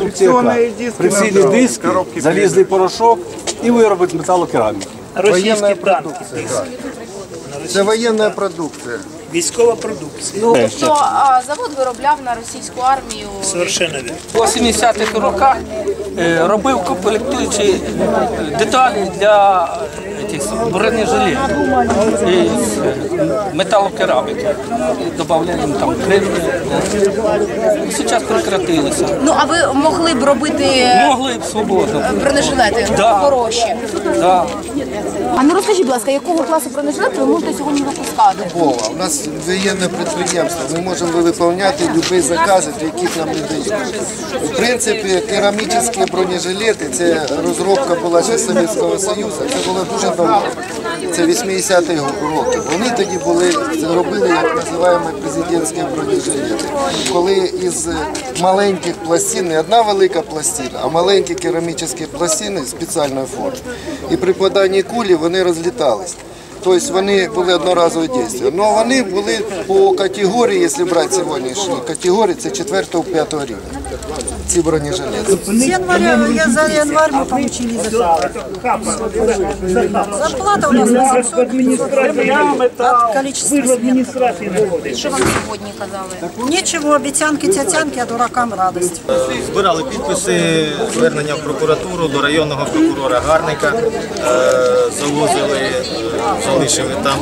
продукція яка? Прицільний диск, залізний порошок і вироби з металокераміки. Російські танки. Це воєнна продукція. військова продукція. Тобто а, завод виробляв на російську армію. Совершенно вірно. У 80-х роках е, робив комплектуючі е, деталі для е, бронежилетів із е, металокераміки. Додаємо там кривні. Зараз прекратилися. Ну а ви могли б робити Могли б свободно. бронежилети Да. хороші. Да. А ну розкажіть, будь ласка, якого класу бронежилет ви можете сьогодні випускати? Вова, у нас воєнне підприємство. Ми можемо виконувати будь-які закази, яких нам не дають. В принципі, керамічні бронежилети це розробка була ще Совєтського Союзу. Це було дуже давно. Це 80-ті роки. Вони тоді були робили як називаємо президентські бронежилети. Коли із маленьких пластин, не одна велика пластина, а маленькі керамічні пластини спеціальної форми. І при поданні кулі вони розлітались. Тобто вони були одноразові дії. Ну вони були по категорії, якщо брати сьогоднішні категорії, це 4-5 рівня. Ці бронежилети. С января, я за январь мы получили зарплату. Зарплата у нас на 700 от количества смен. Що вам сьогодні казали? Ничего, обіцянки, тятянки, а дуракам радость. Збирали підписи, звернення в прокуратуру до районного прокурора Гарника, е, завозили, е, залишили там.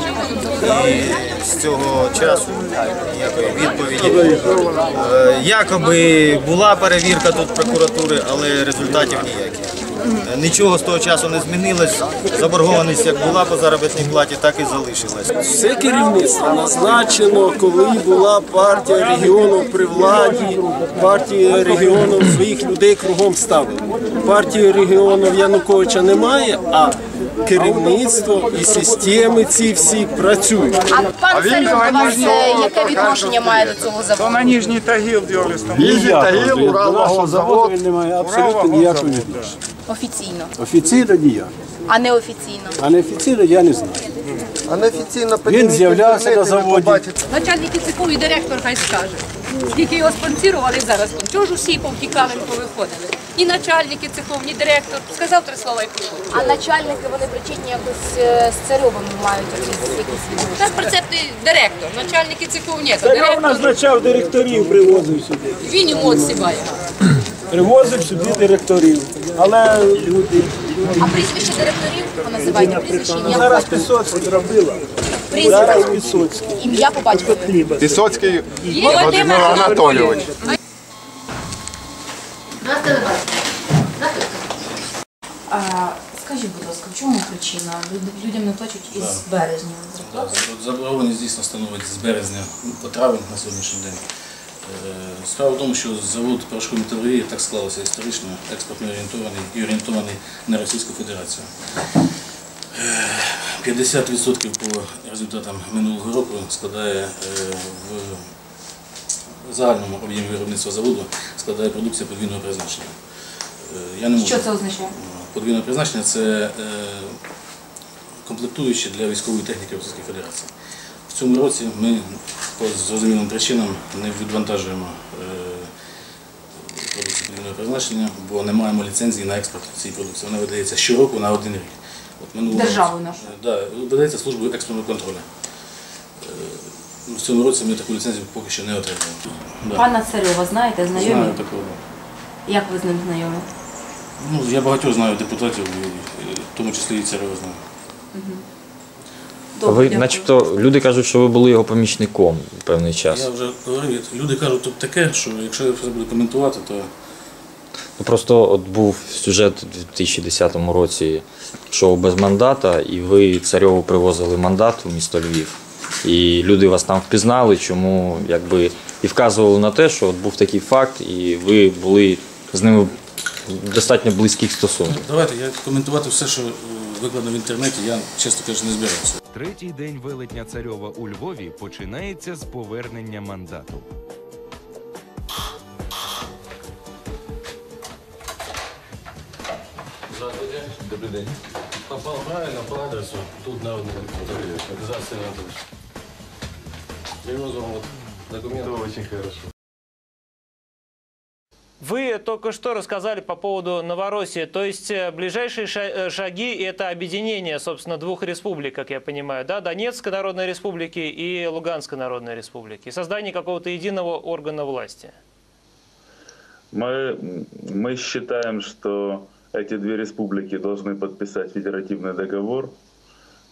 І з цього часу ніякої відповіді. Е, Якоби була перевірка тут прокуратури, але результатів ніяких. Е, Нічого з того часу не змінилось. Заборгованість як була по заробітній платі, так і залишилась. Все керівництво назначено, коли була партія регіону при владі, партія регіону своїх людей кругом ставила. Партії регіону Януковича немає, а керівництво і системи ці всі працюють. А пан Царюк у вас е, яке відношення має до цього заводу? На Нижний Тагил делали там. До нашого заводу він не має абсолютно ніякого відношення. Офіційно, Офіційно ніяк. а не офіційно. А неофіційно я не знаю. А неофіційно Він з'являвся на заводі. побачите. Начальники цеху і директор хай скаже. Скільки його спонсорували зараз. Чого ж усі повтікали, повиходили? Ні начальники цехов, ні директор. Сказав три слова і пішов. А начальники вони причетні якось е, з царьовим мають якісь якісь відношення? Це прицепний директор. Начальники цехов ні. то Царьов Директор, назначав директорів, привозив сюди. він йому отсіває. Привозив сюди директорів. Але люди А прізвище директорів називайте прізвище ім'я по зараз батькові. Пісоцький зробила. Прізвище, Зараз Пісоцький. ім'я по батькові. Висоцький Володимир Анатолійович. А, скажіть, будь ласка, в чому причина? Людям не плачуть із березня зарплати? Заборгованість дійсно становить з березня по травень на сьогоднішній день. Е, Справа в тому, що завод порошкової металургії так склалося історично, експортно орієнтований і орієнтований на Російську Федерацію. Е, 50% по результатам минулого року складає е, в загальному об'ємі виробництва заводу складає продукція подвійного призначення. Е, Я не можу. Що це означає? Подвійне призначення це е, комплектуючі для військової техніки Російської Федерації. В цьому році ми по зрозумілим причинам не відвантажуємо е, продукцію подвійного призначення, бо не маємо ліцензії на експорт цієї продукції. Вона видається щороку на один рік. От Державою року- нашою? Да, видається службою експортного контролю. Е, В цьому році ми таку ліцензію поки що не отримали. Да. Пана Царьова знаєте, знайомі? Знаю такого. Як ви з ним знайомі? Ну, я багатьох знаю депутатів, і в тому числі і Царева знаю. Добре, Ви, дякую. начебто, люди кажуть, що ви були його помічником певний час. Я вже говорив, люди кажуть тут таке, що якщо я це буду коментувати, то Ну, Просто от був сюжет у 2010 році шоу без мандата, і ви царьову привозили мандат у місто Львів. І люди вас там впізнали, чому якби і вказували на те, що от був такий факт, і ви були з ними достатньо близьких стосунках. давайте я коментувати все, що е, викладено в інтернеті, я, чесно кажучи, не збирався. Третій день велетня царьова у Львові починається з повернення мандату. Добрий день. Попав правильно по адресу. Тут на организация Анатольевич. Привез вам вот документы. Очень хорошо. Вы только что рассказали по поводу Новороссии. То есть э, ближайшие э, шаги – это объединение, собственно, двух республик, как я понимаю, да? Донецкой Народной Республики и Луганской Народной Республики. Создание какого-то единого органа власти. Мы, мы считаем, что эти две республики должны подписать федеративный договор,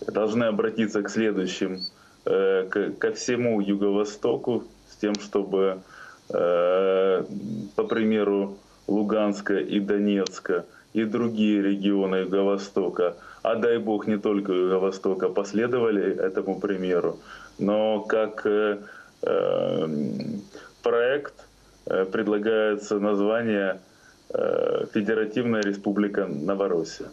должны обратиться к следующим, э, к- ко всему Юго-Востоку с тем, чтобы, по примеру Луганска и Донецка и другие регионы Юго-Востока, а дай бог не только Юго-Востока, последовали этому примеру, но как э, э, проект э, предлагается название э, Федеративная Республика Новороссия.